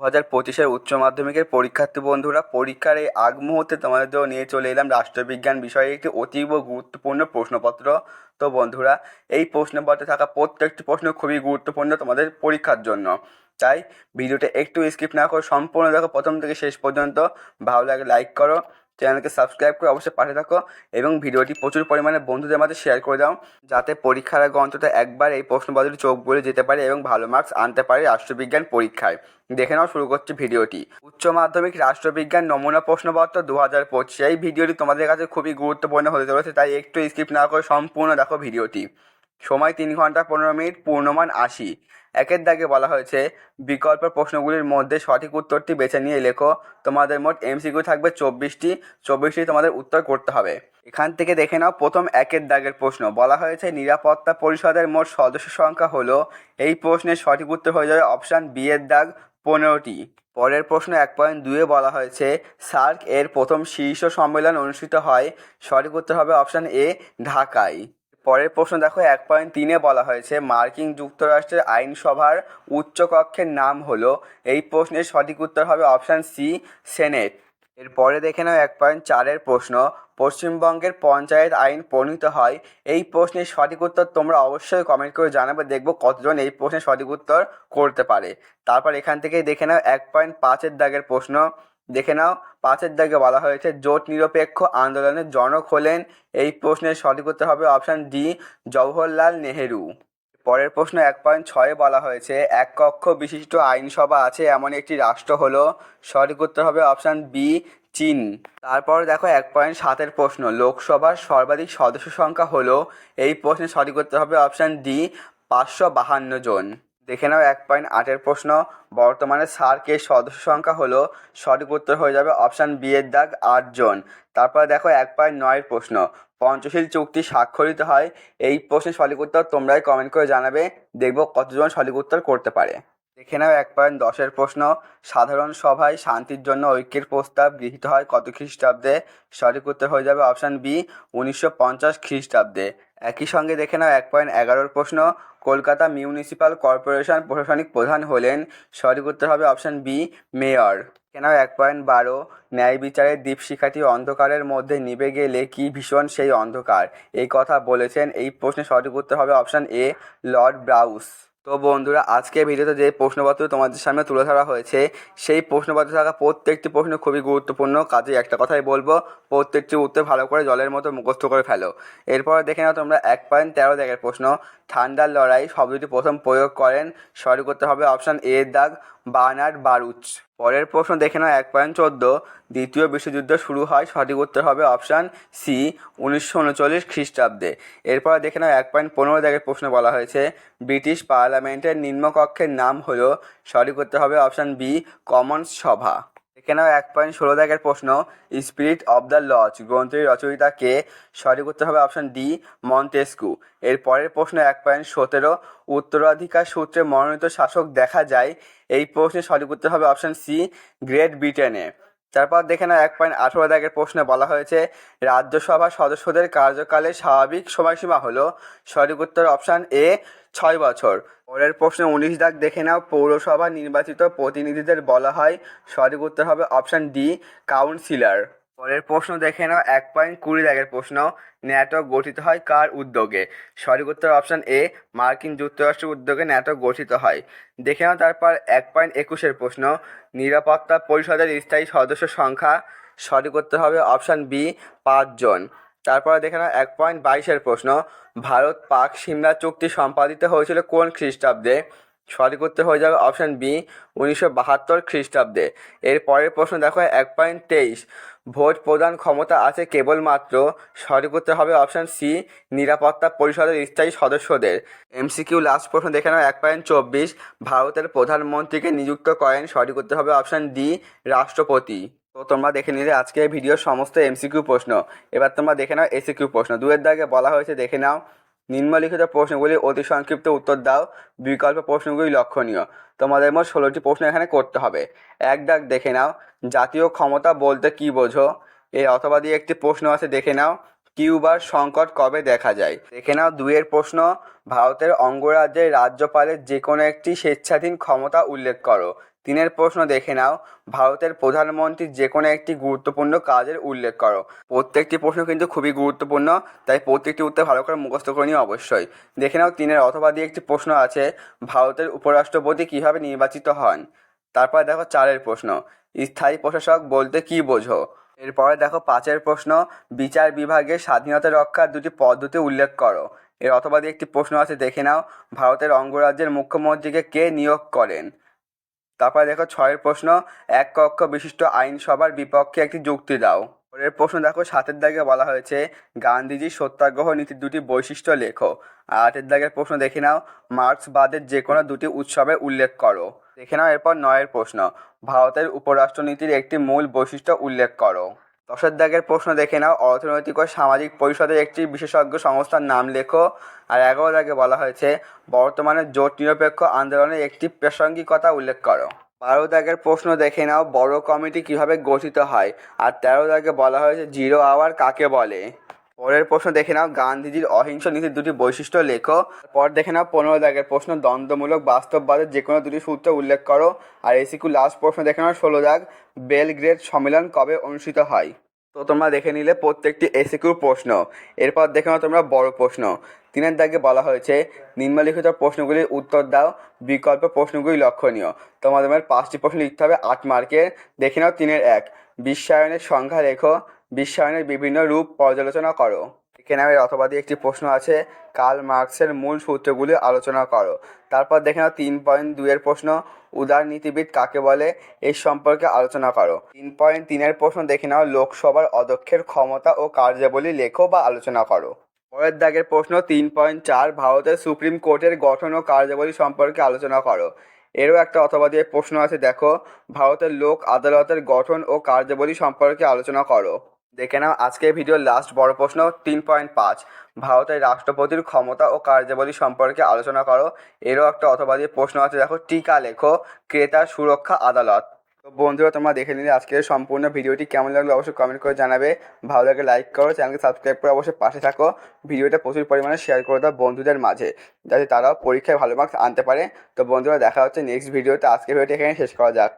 হাজার পঁচিশের উচ্চ মাধ্যমিকের পরীক্ষার্থী বন্ধুরা, পরীক্ষার এই আগ মুহূর্তে তোমাদের নিয়ে চলে এলাম রাষ্ট্রবিজ্ঞান বিষয়ে একটি অতীব গুরুত্বপূর্ণ প্রশ্নপত্র। তো বন্ধুরা, এই প্রশ্নপত্রে থাকা প্রত্যেকটি প্রশ্ন খুবই গুরুত্বপূর্ণ তোমাদের পরীক্ষার জন্য। তাই ভিডিওটা একটু স্কিপ না করে সম্পূর্ণ দেখো প্রথম থেকে শেষ পর্যন্ত। ভালো লাগে লাইক করো। চ্যানেলকে সাবস্ক্রাইব করে অবশ্যই পাশে থাকো এবং ভিডিওটি প্রচুর পরিমাণে বন্ধুদের মাঝে শেয়ার করে দাও, যাতে পরীক্ষার আগে অন্তত একবার এই প্রশ্নপত্রটি চোখ বলে যেতে পারে এবং ভালো মার্কস আনতে পারে রাষ্ট্রবিজ্ঞান পরীক্ষায়। দেখে নাও শুরু করছি ভিডিওটি। উচ্চ মাধ্যমিক রাষ্ট্রবিজ্ঞান নমুনা প্রশ্নপত্র দু হাজার পঁচিশ। এই ভিডিওটি তোমাদের কাছে খুবই গুরুত্বপূর্ণ হতে চলেছে, তাই একটু স্কিপ না করে সম্পূর্ণ দেখো ভিডিওটি। সময় তিন ঘণ্টা পনেরো মিনিট, পূর্ণমান আশি। একের দাগে বলা হয়েছে বিকল্প প্রশ্নগুলির মধ্যে সঠিক উত্তরটি বেছে নিয়ে লেখো। তোমাদের মোট এমসিকিউ থাকবে চব্বিশটি। চব্বিশটি তোমাদের উত্তর করতে হবে। এখান থেকে দেখে নাও প্রথম একের দাগের প্রশ্ন। বলা হয়েছে, নিরাপত্তা পরিষদের মোট সদস্য সংখ্যা হলো, এই প্রশ্নের সঠিক উত্তর হয়ে যাবে অপশান বি এর দাগ পনেরোটি। পরের প্রশ্ন এক পয়েন্ট দুয়ে বলা হয়েছে, সার্ক এর প্রথম শীর্ষ সম্মেলন অনুষ্ঠিত হয়। সঠিক উত্তর হবে অপশান এ, ঢাকায়। পরের প্রশ্ন দেখো, এক পয়েন্ট তিনে বলা হয়েছে, মার্কিন যুক্তরাষ্ট্রের আইনসভার উচ্চকক্ষের নাম হলো, এই প্রশ্নের সঠিক উত্তর হবে অপশান সি, সেনেট। এরপরে দেখে নাও, এক পয়েন্ট চারের প্রশ্ন, পশ্চিমবঙ্গের পঞ্চায়েত আইন প্রণীত হয়, এই প্রশ্নের সঠিক উত্তর তোমরা অবশ্যই কমেন্ট করে জানাবে, দেখব কতজন এই প্রশ্নের সঠিক উত্তর করতে পারে। তারপর এখান থেকেই দেখে নাও, এক পয়েন্ট পাঁচের দাগের প্রশ্ন দেখে নাও, পাঁচের দাগে বলা হয়েছে, জোট নিরপেক্ষ আন্দোলনের জনক হলেন। এই প্রশ্নের সঠিক উত্তর হবে অপশান ডি, জওহরলাল নেহেরু। পরের প্রশ্ন এক পয়েন্ট ছয়ে বলা হয়েছে, এক কক্ষ বিশিষ্ট আইনসভা আছে, এমন একটি রাষ্ট্র হলো। সঠিক উত্তর হবে অপশান বি, চীন। তারপর দেখো, এক পয়েন্ট সাতের প্রশ্ন, লোকসভার সর্বাধিক সদস্য সংখ্যা হলো। এই প্রশ্নের সঠিক উত্তর হবে অপশান ডি, পাঁচশো বাহান্ন জন। দেখে নাও এক পয়েন্ট আটের প্রশ্ন। বর্তমানে সার্কের সদস্য সংখ্যা হলো, সঠিক উত্তর হয়ে যাবে অপশান বি এর দাগ আটজন তারপর দেখো এক পয়েন্ট নয়ের প্রশ্ন। পঞ্চশীল চুক্তি স্বাক্ষরিত হয়? এই প্রশ্নের সঠিক উত্তর তোমরাই কমেন্ট করে জানাবে। দেখব কতজন সঠিক উত্তর করতে পারে। দেখে নাও এক পয়েন্ট দশের প্রশ্ন। সাধারণ সভায় শান্তির জন্য ঐক্যের প্রস্তাব গৃহীত হয় কত খ্রিস্টাব্দে? সঠিক উত্তর হয়ে যাবে অপশান বি, উনিশশো পঞ্চাশ খ্রিস্টাব্দে। একই সঙ্গে দেখে নাও এক পয়েন্ট এগারোর প্রশ্ন, কলকাতা মিউনিসিপাল কর্পোরেশন প্রশাসনিক প্রধান হলেন। সঠিক উত্তর হবে অপশান বি, মেয়র। দেখে নাও এক পয়েন্ট বারো, ন্যায় বিচারের দীপশিখাটি অন্ধকারের মধ্যে নিভে গেলে কি ভীষণ সেই অন্ধকার? এই কথা বলেছেন, এই প্রশ্নের সঠিক উত্তর হবে অপশান এ, লর্ড ব্রাউস। তো বন্ধুরা আজকে ভিডিওতে যে প্রশ্নপত্র তোমাদের সামনে তুলে ধরা হয়েছে, সেই প্রশ্নপত্র থাকা প্রত্যেকটি প্রশ্ন খুবই গুরুত্বপূর্ণ। কাজে একটা কথাই বলব, প্রত্যেকটি উত্তর ভালো করে জলের মতো মুখস্থ করে ফেলো। এরপর দেখে নাও তোমরা এক পয়েন্ট তেরো দেখের প্রশ্ন। ঠান্ডার লড়াই শব্দটি প্রথম প্রয়োগ করেন সরি করতে হবে অপশান এ এর দাগ। Bernard Baruch. পরের প্রশ্ন দেখে নাও, এক পয়েন্ট চোদ্দ। দ্বিতীয় বিশ্বযুদ্ধ শুরু হয়, সঠিক উত্তর হবে অপশান সি উনিশশো উনচল্লিশ খ্রিস্টাব্দে। এরপর দেখে নাও, এক পয়েন্ট পনেরো দেখে প্রশ্ন বলা হয়েছে, ব্রিটিশ পার্লামেন্টের নিম্নকক্ষের নাম হলো, সঠিক উত্তর হবে অপশান বি কমন্স সভা। দেখে নাও, এক পয়েন্ট ষোলো দাগের প্রশ্ন স্পিরিট অব দ্য লজ গ্রন্থের রচয়িতা কে সঠিক উত্তর হবে অপশান ডি মন্টেস্কু এর পরের প্রশ্ন, এক পয়েন্ট সতেরো, উত্তরাধিকার সূত্রে মনোনীত শাসক দেখা যায়, এই প্রশ্নে সঠিক উত্তর হবে অপশন সি গ্রেট ব্রিটেনে তারপর দেখে না এক পয়েন্ট আঠেরো দাগের প্রশ্নে বলা হয়েছে, রাজ্যসভা সদস্যদের কার্যকালের স্বাভাবিক সময়সীমা হলো, সঠিক উত্তর অপশান এ ছয় বছর। পরের প্রশ্নে উনিশ দাগ দেখে নাও পৌরসভা নির্বাচিত প্রতিনিধিদের বলা হয়, সঠিক উত্তর হবে অপশান ডি কাউন্সিলর পরের প্রশ্ন দেখে নাও, এক পয়েন্ট কুড়ি দাগের প্রশ্ন। ন্যাটো গঠিত হয় কার উদ্যোগে? সঠিক উত্তর অপশান এ মার্কিন যুক্তরাষ্ট্রের উদ্যোগে ন্যাটো গঠিত হয়। দেখে নাও তারপর এক পয়েন্ট একুশের প্রশ্ন। নিরাপত্তা পরিষদের স্থায়ী সদস্য সংখ্যা সঠিক উত্তর হবে অপশান বি পাঁচজন। তারপরে দেখে নাও এক পয়েন্ট বাইশের প্রশ্ন। ভারত পাক সিমলা চুক্তি সম্পাদিত হয়েছিল কোন খ্রিস্টাব্দে? সঠিক উত্তর হয়ে যাবে অপশান বি উনিশশো বাহাত্তর খ্রিস্টাব্দে। এর পরের প্রশ্ন দেখো, এক পয়েন্ট তেইশ। ভোট প্রদান ক্ষমতা আছে কেবলমাত্র। সঠিক উত্তর হবে অপশান সি নিরাপত্তা পরিষদের স্থায়ী সদস্যদের। এমসিকিউ লাস্ট প্রশ্ন দেখে নাও, এক পয়েন্ট চব্বিশ। ভারতের প্রধানমন্ত্রীকে নিযুক্ত করেন, সঠিক উত্তর হবে অপশান ডি রাষ্ট্রপতি। তো তোমরা দেখে নিলে আজকে ভিডিওর সমস্ত এমসিকিউ প্রশ্ন। এবার তোমরা দেখে নাও এসিকিউ প্রশ্ন। দুয়ের দাগে বলা হয়েছে, দেখে নাও। নিম্নলিখিত প্রশ্নগুলি অতি সংক্ষিপ্ত উত্তর দাও। বিকল্প প্রশ্নগুলি লক্ষণীয়। তোমাদের মোট ষোলোটি প্রশ্ন এখানে করতে হবে। এক ডাক দেখে নাও। জাতীয় ক্ষমতা বলতে কি বোঝো? এর অথবা দিয়ে একটি প্রশ্ন আছে, দেখে নাও। কিউবার সংকট কবে দেখা যায়? দেখে নাও দুইয়ের প্রশ্ন। ভারতের অঙ্গরাজ্যের রাজ্যপালের যে কোনো একটি স্বেচ্ছাধীন ক্ষমতা উল্লেখ করো। তিনের প্রশ্ন দেখে নাও। ভারতের প্রধানমন্ত্রীর যে কোনো একটি গুরুত্বপূর্ণ কাজের উল্লেখ করো। প্রত্যেকটি প্রশ্ন কিন্তু খুবই গুরুত্বপূর্ণ, তাই প্রত্যেকটি উত্তর ভালো করে মুখস্থ করে নিও অবশ্যই। দেখে নাও তিনের অথবা দিয়ে একটি প্রশ্ন আছে, ভারতের উপরাষ্ট্রপতি কীভাবে নির্বাচিত হন? তারপরে দেখো চারের প্রশ্ন, স্থায়ী প্রশাসক বলতে কি বোঝো? এরপরে দেখো পাঁচের প্রশ্ন, বিচার বিভাগের স্বাধীনতা রক্ষার দুটি পদ্ধতি উল্লেখ করো। এর অথবা দিয়ে একটি প্রশ্ন আছে, দেখে নাও, ভারতের অঙ্গরাজ্যের মুখ্যমন্ত্রীকে কে নিয়োগ করেন? তারপরে দেখো ছয়ের প্রশ্ন, এক কক্ষ বিশিষ্ট আইনসভার বিপক্ষে একটি যুক্তি দাও। পরের প্রশ্ন দেখো, সাতের দাগে বলা হয়েছে গান্ধীজির সত্যাগ্রহ নীতির দুটি বৈশিষ্ট্য লেখো। আটের দাগের প্রশ্ন দেখে নাও, মার্ক্সবাদের যে কোনো দুটি উৎসবে উল্লেখ করো। দেখে নাও এরপর নয়ের প্রশ্ন, ভারতের উপরাষ্ট্রনীতির একটি মূল বৈশিষ্ট্য উল্লেখ করো। দশের দাগের প্রশ্ন দেখে নাও। অর্থনৈতিক ও সামাজিক পরিষদের একটি বিশেষজ্ঞ সংস্থার নাম লেখো। আর এগারো দাগে বলা হয়েছে, বর্তমানে জোট নিরপেক্ষ আন্দোলনের একটি প্রাসঙ্গিকতা উল্লেখ করো। বারো দাগের প্রশ্ন দেখে নাও, বড় কমিটি কীভাবে গঠিত হয়? আর তেরো দাগে বলা হয়েছে, জিরো আওয়ার কাকে বলে? পরের প্রশ্ন দেখে নাও। গান্ধীজির অহিংস নীতির দুটি বৈশিষ্ট্য লেখো। পর দেখে নাও, পনেরো দাগের প্রশ্ন, দ্বন্দ্বমূলক, বাস্তববাদের যে কোনো দুটি সূত্র উল্লেখ করো। আর এসিকু লাস্ট প্রশ্ন দেখে নাও, ষোলো দাগ, বেলগ্রেড সম্মেলন কবে অনুষ্ঠিত হয়? তো তোমরা দেখে নিলে প্রত্যেকটি এসিকিউর প্রশ্ন। এরপর দেখে নাও তোমরা বড় প্রশ্ন। তিনের দাগে বলা হয়েছে, নিম্নলিখিত প্রশ্নগুলির উত্তর দাও, বিকল্প প্রশ্নগুলি লক্ষণীয়। তোমাদের পাঁচটি প্রশ্ন লিখতে হবে আট মার্কের। দেখে নাও তিনের এক। বিশ্বায়নের সংখ্যা লেখো বিশ্বায়নের বিভিন্ন রূপ পর্যালোচনা করো। এর অথবা দিয়ে একটি প্রশ্ন আছে, কার্ল মার্কসের মূল সূত্রগুলি আলোচনা করো। তারপর দেখে নাও তিন পয়েন্ট দুইয়ের প্রশ্ন উদারনীতিবিদ কাকে বলে, এই সম্পর্কে আলোচনা করো। তিন পয়েন্ট তিনের প্রশ্ন দেখে নাও, লোকসভার অধ্যক্ষের ক্ষমতা ও কার্যাবলী লেখো বা আলোচনা করো। পরের দাগের প্রশ্ন, তিন পয়েন্ট চার, ভারতের সুপ্রিম কোর্টের গঠন ও কার্যাবলী সম্পর্কে আলোচনা করো। এরও একটা অথবা দিয়ে প্রশ্ন আছে, দেখো, ভারতের লোক আদালতের গঠন ও কার্যাবলী সম্পর্কে আলোচনা করো। দেখে নাও আজকের ভিডিওর লাস্ট বড় প্রশ্ন তিন পয়েন্ট পাঁচ। ভারতের রাষ্ট্রপতির ক্ষমতা ও কার্যাবলী সম্পর্কে আলোচনা করো। এরও একটা অথবা দিয়ে প্রশ্ন আছে, দেখো, টিকা লেখো, ক্রেতার সুরক্ষা, আদালত। তো বন্ধুরা, তোমরা দেখে নিলে আজকের সম্পূর্ণ ভিডিওটি কেমন লাগল অবশ্যই কমেন্ট করে জানাবে। ভালো লাগে লাইক করো চ্যানেলকে সাবস্ক্রাইব করে অবশ্যই পাশে থাকো। ভিডিওটা প্রচুর পরিমাণে শেয়ার করে দাও বন্ধুদের মাঝে, যাতে তারাও পরীক্ষায় ভালো মার্কস আনতে পারে। তো বন্ধুরা, দেখা হচ্ছে নেক্সট ভিডিওতে আজকের ভিডিওটি এখানে শেষ করা যাক।